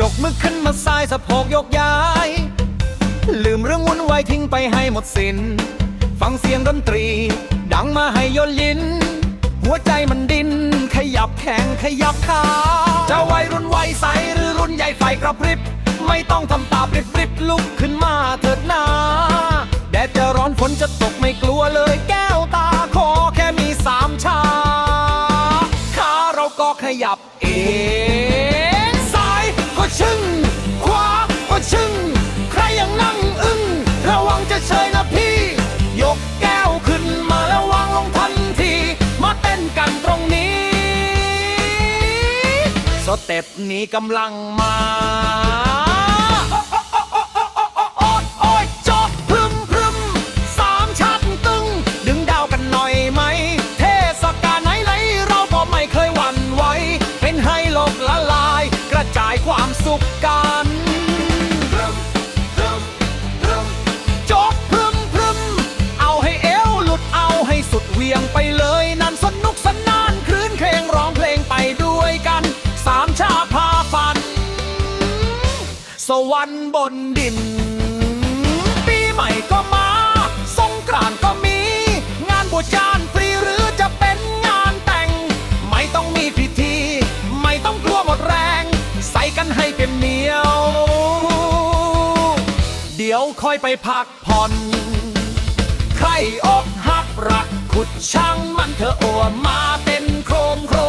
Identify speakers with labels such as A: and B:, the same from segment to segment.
A: ยกมือขึ้นมาซ้ายสะโพกยกย้าย ลืมเรื่องวุ่นวายทิ้งไปให้หมดสิน้น ฟังเสียงดนตรี ดังมาให้โยนยินหัวใจมันดินขยับแข้งขยับขาจะวัยรุ่นวัยใสหรือรุ่นใหญ่ไฟกระพริบ ไม่ต้องทำตาปริบปริบลุกขึ้นมาเถิดนาแดดจะร้อนฝนจะตกไม่กลัวเลยแก้วตาขอแค่มีสามชาขาเราก็ขยับเอง หนๆเราก็ไม่เคยหวั่นไหวเป็นให้โลกละลายกระจายความสุขกันจบพรึมพรึมเอาให้เอวหลุดเอาให้สุดเวียงไปเลยนั่นสนุกสนาน สวรรค์บนดิน ปีใหม่ก็มา สงกรานต์ก็มี งานบวชจานฟรีหรือจะเป็นงานแต่ง ไม่ต้องมีพิธี ไม่ต้องกลัวหมดแรง ใส่กันให้เป็นเหนียว เดี๋ยวค่อยไปพักผ่อน ใครอกหักรักขุดช่างมันเธอโอนมาเป็นโครมโคร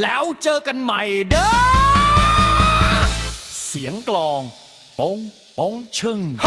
A: แล้วเจอกันใหม่เด้อ เสียงกลอง ปงปงชึ่งฮ